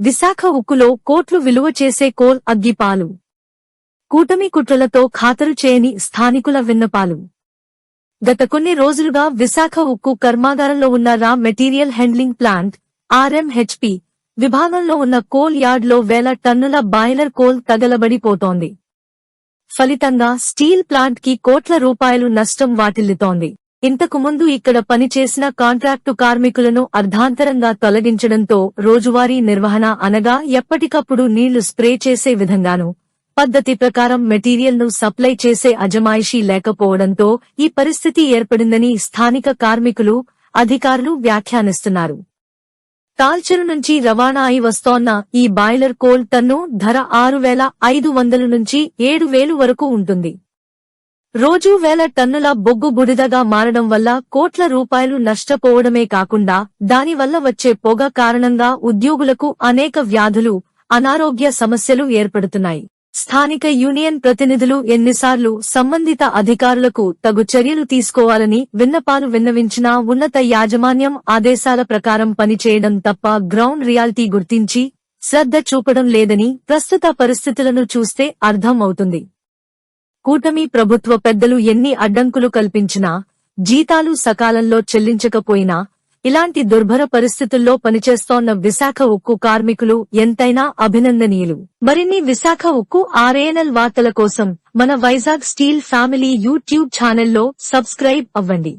విశాఖ ఉక్కులో కోట్లు విలువ చేసే కోల్ అగ్గిపాలు. కూటమి కుట్రలతో ఖాతరు చేయని స్థానికుల విన్నపాలు. గత కొన్ని రోజులుగా విశాఖ ఉక్కు కర్మాగారంలో ఉన్న రా మెటీరియల్ హ్యాండ్లింగ్ ప్లాంట్ ఆర్ఎంహెచ్పి విభాగంలో ఉన్న కోల్ యార్డ్లో వేల టన్నుల బాయిలర్ కోల్ తగలబడిపోతోంది. ఫలితంగా స్టీల్ ప్లాంట్కి కోట్ల రూపాయలు నష్టం వాటిల్లుతోంది. ఇంతకు ముందు ఇక్కడ పనిచేసిన కాంట్రాక్టు కార్మికులను అర్ధాంతరంగా తొలగించడంతో రోజువారీ నిర్వహణ అనగా ఎప్పటికప్పుడు నీళ్ళు స్ప్రే చేసే విధంగాను పద్ధతి ప్రకారం మెటీరియల్ను సప్లై చేసే అజమాయిషీ లేకపోవడంతో ఈ పరిస్థితి ఏర్పడిందని స్థానిక కార్మికులు అధికారులు వ్యాఖ్యానిస్తున్నారు. తాల్చెరు నుంచి రవాణా అయి వస్తోన్న ఈ బాయిలర్ కోల్ టన్ను ధర ఆరు వేల ఐదు వందల నుంచి ఏడు వేలు వరకు ఉంటుంది. రోజూ వేల టన్నుల బొగ్గు బుడిదగా మారడం వల్ల కోట్ల రూపాయలు నష్టపోవడమే కాకుండా దానివల్ల వచ్చే పొగ కారణంగా ఉద్యోగులకు అనేక వ్యాధులు అనారోగ్య సమస్యలు ఏర్పడుతున్నాయి. స్థానిక యూనియన్ ప్రతినిధులు ఎన్నిసార్లు సంబంధిత అధికారులకు తగు చర్యలు తీసుకోవాలని విన్నపాలు విన్నవించినా ఉన్నత యాజమాన్యం ఆదేశాల ప్రకారం పనిచేయడం తప్ప గ్రౌండ్ రియాలిటీ గుర్తించి శ్రద్ధ చూపడం లేదని ప్రస్తుత పరిస్థితులను చూస్తే అర్థం అవుతుంది కూటమి ప్రభుత్వ పెద్దలు ఎన్ని అడ్డంకులు కల్పించినా జీతాలు సకాలంలో చెల్లించకపోయినా ఇలాంటి దుర్భర పరిస్థితుల్లో పనిచేస్తోన్న విశాఖ ఉక్కు కార్మికులు ఎంతైనా అభినందనీయులు. మరిన్ని విశాఖ ఉక్కు ఆర్ఏఎన్ఎల్ వార్తల కోసం మన వైజాగ్ స్టీల్ ఫ్యామిలీ యూట్యూబ్ ఛానల్లో సబ్స్క్రైబ్ అవ్వండి.